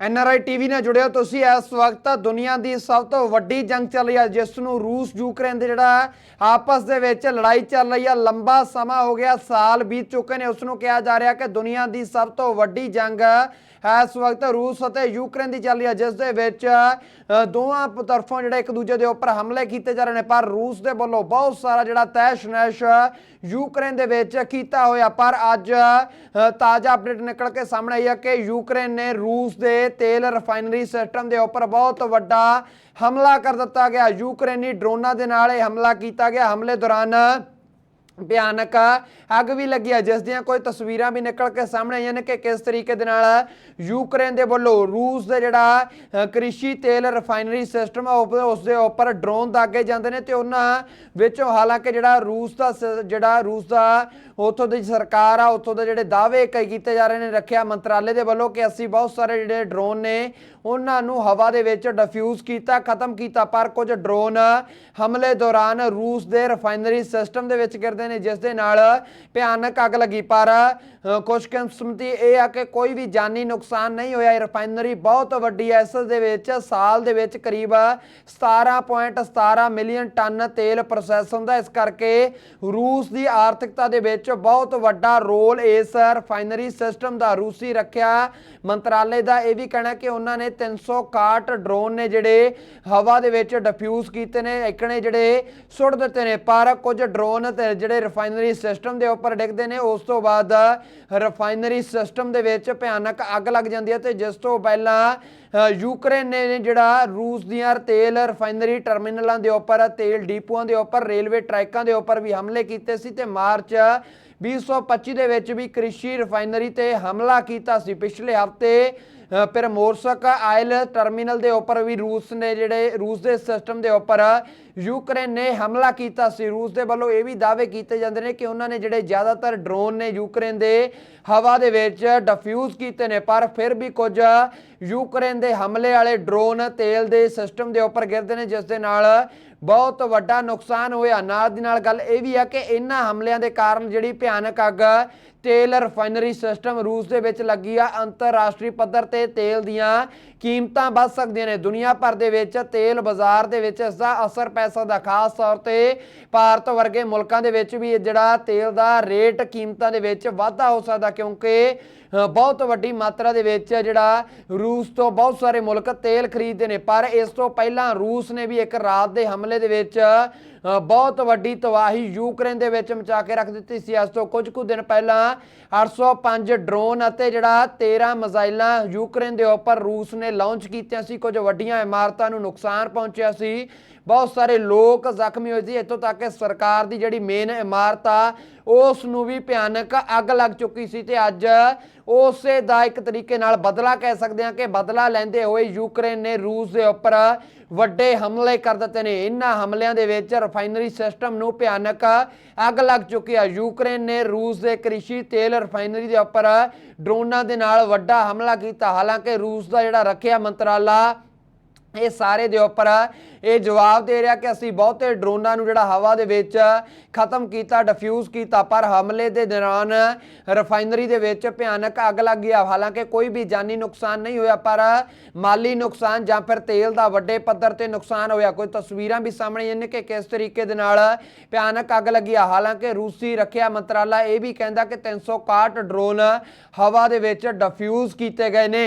NRI TV ਨਾਲ ਜੁੜਿਓ ਤੁਸੀਂ ਇਸ ਵਕਤ ਦੁਨੀਆ ਦੀ ਸਭ ਤੋਂ ਵੱਡੀ ਜੰਗ ਚੱਲ ਰਹੀ ਹੈ, ਜਿਸ ਨੂੰ ਰੂਸ ਯੂਕਰੇਨ ਦੇ ਜਿਹੜਾ ਆਪਸ ਦੇ ਵਿੱਚ ਲੜਾਈ ਚੱਲ ਰਹੀ ਹੈ। ਲੰਬਾ ਸਮਾਂ ਹੋ ਗਿਆ, ਸਾਲ ਬੀਤ ਚੁੱਕੇ ਨੇ। ਉਸ ਨੂੰ ਕਿਹਾ ਜਾ ਰਿਹਾ ਕਿ ਦੁਨੀਆ ਦੀ ਸਭ ਤੋਂ ਵੱਡੀ ਜੰਗ ਇਸ ਵਕਤ ਰੂਸ ਅਤੇ ਯੂਕਰੇਨ ਦੀ ਚੱਲ ਰਹੀ ਹੈ, ਜਿਸ ਦੇ ਵਿੱਚ ਦੋਵਾਂ ਤਰਫੋਂ ਜਿਹੜੇ ਇੱਕ ਦੂਜੇ ਦੇ ਉੱਪਰ ਹਮਲੇ ਕੀਤੇ ਜਾ ਰਹੇ ਨੇ। ਪਰ ਰੂਸ ਦੇ ਵੱਲੋਂ ਬਹੁਤ ਸਾਰਾ ਜਿਹੜਾ ਤੈਸ਼ ਨੈਸ਼ ਯੂਕਰੇਨ ਦੇ ਵਿੱਚ ਕੀਤਾ ਹੋਇਆ। ਪਰ ਅੱਜ ਤਾਜ਼ਾ ਅਪਡੇਟ ਨਿਕਲ ਕੇ ਸਾਹਮਣੇ ਆਈ ਹੈ ਕਿ ਯੂਕਰੇਨ ਨੇ ਰੂਸ ਦੇ ਤੇਲ ਰਿਫਾਈਨਰੀ ਸਿਸਟਮ ਦੇ ਉੱਪਰ ਬਹੁਤ ਵੱਡਾ ਹਮਲਾ ਕਰ ਦਿੱਤਾ ਗਿਆ। ਯੂਕਰੇਨੀ ਡਰੋਨਾਂ ਦੇ ਨਾਲ ਇਹ ਹਮਲਾ ਕੀਤਾ ਗਿਆ। ਹਮਲੇ ਦੌਰਾਨ ਭਿਆਨਕ ਅੱਗ ਵੀ ਲੱਗੀ ਹੈ ਜਿਸ ਦੀਆਂ ਕੋਈ ਤਸਵੀਰਾਂ ਵੀ ਨਿਕਲ ਕੇ ਸਾਹਮਣੇ ਆਈਆਂ ਨੇ ਕਿ ਕਿਸ ਤਰੀਕੇ ਦੇ ਨਾਲ ਯੂਕਰੇਨ ਦੇ ਵੱਲੋਂ ਰੂਸ ਦੇ ਜਿਹੜਾ ਕ੍ਰਿਸ਼ੀ ਤੇਲ ਰਿਫਾਈਨਰੀ ਸਿਸਟਮ ਹੈ ਉਹ- ਉਸ ਦੇ ਉੱਪਰ ਡਰੋਨ ਦਾਗੇ ਜਾਂਦੇ ਨੇ ਤੇ ਉਹਨਾਂ ਵਿੱਚੋਂ ਹਾਲਾਂਕਿ ਜਿਹੜਾ ਰੂਸ ਦਾ ਸ- ਜਿਹੜਾ ਰੂਸ ਦਾ ਉੱਥੋਂ ਦੀ ਸਰਕਾਰ ਆ, ਉੱਥੋਂ ਦੇ ਜਿਹੜੇ ਦਾਅਵੇ ਕਈ ਕੀਤੇ ਜਾ ਰਹੇ ਨੇ ਰੱਖਿਆ ਮੰਤਰਾਲੇ ਦੇ ਵੱਲੋਂ ਕਿ ਅਸੀਂ ਬਹੁਤ ਸਾਰੇ ਜਿਹੜੇ ਡਰੋਨ ਨੇ, ਉਹਨਾਂ ਨੂੰ ਹਵਾ ਦੇ ਵਿੱਚ ਡਿਫਿਊਜ਼ ਕੀਤਾ, ਖਤਮ ਕੀਤਾ, ਪਰ ਕੁਝ ਡਰੋਨ ਹਮਲੇ ਦੌਰਾਨ ਰੂਸ ਦੇ ਰਿਫਾਈਨਰੀ ਸਿਸਟਮ ਦੇ ਵਿੱਚ ਗਿਰਦੇ ਨੇ ਜਿਸ ਦੇ ਨਾਲ ਭਿਆਨਕ ਅੱਗ ਲੱਗੀ ਪਰ ਅ, ਖੁਸ਼ਕਿਸਮਤੀ ਇਹ ਆ ਕਿ ਕੋਈ ਵੀ ਜਾਨੀ ਨੁਕਸਾਨ ਨਹੀਂ ਹੋਇਆ। ਇਹ ਰਿਫਾਈਨਰੀ ਬਹੁਤ ਵੱਡੀ ਐ ਇਸ ਦੇ ਵਿੱਚ ਸਾਲ ਦੇ ਵਿੱਚ ਕਰੀਬ 17.17 ਮਿਲੀਅਨ ਟਨ ਤੇਲ ਪ੍ਰੋਸੈਸ ਹੁੰਦਾ ਇਸ ਕਰਕੇ ਰੂਸ ਦੀ ਆਰਥਿਕਤਾ ਦੇ ਵਿੱਚ ਬਹੁਤ ਵੱਡਾ ਰੋਲ ਇਸ ਰਿਫਾਈਨਰੀ ਸਿਸਟਮ ਦਾ ਰੂਸੀ ਰੱਖਿਆ ਮੰਤਰਾਲੇ ਦਾ। ਇਹ ਵੀ ਕਹਿਣਾ ਕਿ ਉਹਨਾਂ ਨੇ 361 ਡਰੋਨ ਨੇ ਜਿਹੜੇ ਹਵਾ ਦੇ ਵਿੱਚ ਡਿਫਿਊਜ਼ ਕੀਤੇ ਨੇ ਇਕਣੇ ਜਿਹੜੇ ਸੁੱਟ ਦਿੱਤੇ ਨੇ ਪਰ ਕੁਝ ਡਰੋਨ ਜਿਹੜੇ ਜਿਹੜੇ ਰਿਫਾਈਨਰੀ ਸਿਸਟਮ ਦੇ ਉੱਪਰ ਡਿੱਗਦੇ ਨੇ, ਉਸ ਤੋਂ ਬਾਅਦ ਰਿਫਾਈਨਰੀ ਸਿਸਟਮ ਦੇ ਵਿੱਚ ਭਿਆਨਕ ਅੱਗ ਲੱਗ ਜਾਂਦੀ ਹੈ ਤੇ ਜਿਸ ਤੋਂ ਪਹਿਲਾਂ ਯੂਕਰੇਨ ਨੇ ਜਿਹੜਾ ਰੂਸ ਦੀਆਂ ਤੇਲ ਰਿਫਾਈਨਰੀ ਟਰਮੀਨਲਾਂ ਦੇ ਉੱਪਰ ਤੇਲ ਡੀਪੂਆਂ ਦੇ ਉੱਪਰ ਰੇਲਵੇ ਟਰੈਕਾਂ ਦੇ ਉੱਪਰ ਵੀ ਹਮਲੇ ਕੀਤੇ ਸੀ ਤੇ ਮਾਰਚ 2025 ਦੇ ਵਿੱਚ ਵੀ ਕ੍ਰਿਸ਼ੀ ਰਿਫਾਈਨਰੀ ਤੇ ਹਮਲਾ ਕੀਤਾ ਸੀ। ਪਿਛਲੇ ਹਫ਼ਤੇ ਅ, ਫਿਰ ਮੋਰਸਕ ਆਇਲ ਟਰਮੀਨਲ ਦੇ ਉੱਪਰ ਵੀ ਰੂਸ ਨੇ ਜਿਹੜੇ ਰੂਸ ਦੇ ਸਿਸਟਮ ਦੇ ਉੱਪਰ ਯੂਕਰੇਨ ਨੇ ਹਮਲਾ ਕੀਤਾ ਸੀ। ਰੂਸ ਦੇ ਵੱਲੋਂ ਇਹ ਵੀ ਦਾਅਵੇ ਕੀਤੇ ਜਾਂਦੇ ਨੇ ਕਿ ਉਹਨਾਂ ਨੇ ਜਿਹੜੇ ਜ਼ਿਆਦਾਤਰ ਡਰੋਨ ਨੇ ਯੂਕਰੇਨ ਦੇ ਹਵਾ ਦੇ ਵਿੱਚ ਡਿਫਿਊਜ਼ ਕੀਤੇ ਨੇ ਪਰ ਫਿਰ ਵੀ ਕੁਝ ਯੂਕਰੇਨ ਦੇ ਹਮਲੇ ਵਾਲੇ ਡਰੋਨ ਤੇਲ ਦੇ ਸਿਸਟਮ ਦੇ ਉੱਪਰ ਗਿਰਦੇ ਨੇ, ਜਿਸ ਦੇ ਨਾਲ ਬਹੁਤ ਵੱਡਾ ਨੁਕਸਾਨ ਹੋਇਆ। ਨਾਲ ਦੀ ਨਾਲ ਗੱਲ ਇਹ ਵੀ ਆ ਕਿ ਇਹਨਾਂ ਹਮਲਿਆਂ ਦੇ ਕਾਰਨ ਜਿਹੜੀ ਭਿਆਨਕ ਅੱਗ ਤੇਲ ਰਿਫਾਈਨਰੀ ਸਿਸਟਮ ਰੂਸ ਦੇ ਵਿੱਚ ਲੱਗੀ ਆ ਅੰਤਰਰਾਸ਼ਟਰੀ ਪੱਧਰ ਤੇ ਤੇਲ ਦੀਆਂ ਕੀਮਤਾਂ ਵੱਧ ਸਕਦੀਆਂ ਨੇ। ਦੁਨੀਆ ਭਰ ਦੇ ਵਿੱਚ ਤੇਲ ਬਾਜ਼ਾਰ ਦੇ ਵਿੱਚ ਇਸ ਦਾ ਅਸਰ ਪੈ ਸਕਦਾ ਖਾਸ ਤੌਰ ਤੇ ਭਾਰਤ ਵਰਗੇ ਮੁਲਕਾਂ ਦੇ ਵਿੱਚ ਵੀ ਇਹ ਜਿਹੜਾ ਤੇਲ ਦਾ ਰੇਟ ਕੀਮਤਾਂ ਦੇ ਵਿੱਚ ਵਾਧਾ ਹੋ ਸਕਦਾ ਕਿਉਂਕਿ ਬਹੁਤ ਵੱਡੀ ਮਾਤਰਾ ਦੇ ਵਿੱਚ ਜਿਹੜਾ ਰੂਸ ਤੋਂ ਬਹੁਤ ਸਾਰੇ ਮੁਲਕ ਤੇਲ ਖਰੀਦਦੇ ਨੇ। ਪਰ ਇਸ ਤੋਂ ਪਹਿਲਾਂ ਰੂਸ ਨੇ ਵੀ ਇੱਕ ਰਾਤ ਦੇ ਹਮਲੇ ਦੇ ਵਿੱਚ ਬਹੁਤ ਵੱਡੀ ਤਬਾਹੀ ਯੂਕਰੇਨ ਦੇ ਵਿੱਚ ਮਚਾ ਕੇ ਰੱਖ ਦਿੱਤੀ ਸੀ। ਅੱਜ ਤੋਂ ਕੁਝ ਕੁ ਦਿਨ ਪਹਿਲਾਂ 805 ਡਰੋਨ ਅਤੇ ਜਿਹੜਾ 13 ਮਜ਼ਾਈਲਾਂ ਯੂਕਰੇਨ ਦੇ ਉੱਪਰ ਰੂਸ ਨੇ ਲਾਂਚ ਕੀਤੀਆਂ ਸੀ, ਕੁਝ ਵੱਡੀਆਂ ਇਮਾਰਤਾਂ ਨੂੰ ਨੁਕਸਾਨ ਪਹੁੰਚਿਆ ਸੀ। ਬਹੁਤ ਸਾਰੇ ਲੋਕ ਜ਼ਖਮੀ ਹੋਏ ਸੀ। ਇੱਥੋਂ ਤੱਕ ਕਿ ਸਰਕਾਰ ਦੀ ਜਿਹੜੀ ਮੇਨ ਇਮਾਰਤ ਆ, ਉਸ ਨੂੰ ਵੀ ਭਿਆਨਕ ਅੱਗ ਲੱਗ ਚੁੱਕੀ ਸੀ ਤੇ ਅੱਜ ਉਸੇ ਦਾ ਇੱਕ ਤਰੀਕੇ ਨਾਲ ਬਦਲਾ ਕਹਿ ਸਕਦੇ ਹਾਂ ਕਿ ਬਦਲਾ ਲੈਂਦੇ ਹੋਏ ਯੂਕਰੇਨ ਨੇ ਰੂਸ ਦੇ ਉੱਪਰ ਵੱਡੇ ਹਮਲੇ ਕਰ ਦਿੱਤੇ ਨੇ। ਇਹਨਾਂ ਹਮਲਿਆਂ ਦੇ ਵਿੱਚ ਰਿਫਾਈਨਰੀ ਸਿਸਟਮ ਨੂੰ ਭਿਆਨਕ ਅੱਗ ਲੱਗ ਚੁੱਕੀ ਹੈ। ਯੂਕਰੇਨ ਨੇ ਰੂਸ ਦੇ ਕ੍ਰਿਸ਼ੀ ਤੇਲ ਰਿਫਾਈਨਰੀ ਦੇ ਉੱਪਰ ਡਰੋਨਾਂ ਦੇ ਨਾਲ ਵੱਡਾ ਹਮਲਾ ਕੀਤਾ। ਹਾਲਾਂਕਿ ਰੂਸ ਦਾ ਜਿਹੜਾ ਰੱਖਿਆ ਮੰਤਰਾਲਾ ਇਹ ਸਾਰੇ ਦੇ ਉੱਪਰ ਇਹ ਜਵਾਬ ਦੇ ਰਿਹਾ ਕਿ ਅਸੀਂ ਬਹੁਤੇ ਡਰੋਨਾਂ ਨੂੰ ਜਿਹੜਾ ਹਵਾ ਦੇ ਵਿੱਚ ਖਤਮ ਕੀਤਾ ਡਿਫਿਊਜ਼ ਕੀਤਾ, ਪਰ ਹਮਲੇ ਦੇ ਦੌਰਾਨ ਰਿਫਾਈਨਰੀ ਦੇ ਵਿੱਚ ਭਿਆਨਕ ਅੱਗ ਲੱਗ ਗਈ ਹਾਲਾਂਕਿ ਕੋਈ ਵੀ ਜਾਨੀ ਨੁਕਸਾਨ ਨਹੀਂ ਹੋਇਆ, ਪਰ ਮਾਲੀ ਨੁਕਸਾਨ ਜਾਂ ਫਿਰ ਤੇਲ ਦਾ ਵੱਡੇ ਪੱਧਰ ਤੇ ਨੁਕਸਾਨ ਹੋਇਆ। ਕੋਈ ਤਸਵੀਰਾਂ ਵੀ ਸਾਹਮਣੇ ਆਈਆਂ ਨੇ ਕਿ ਕਿਸ ਤਰੀਕੇ ਦੇ ਨਾਲ ਭਿਆਨਕ ਅੱਗ ਲੱਗੀ ਆ। ਹਾਲਾਂਕਿ ਰੂਸੀ ਰੱਖਿਆ ਮੰਤਰਾਲਾ ਇਹ ਵੀ ਕਹਿੰਦਾ ਕਿ 361 ਡਰੋਨ ਹਵਾ ਦੇ ਵਿੱਚ ਡਿਫਿਊਜ਼ ਕੀਤੇ ਗਏ ਨੇ।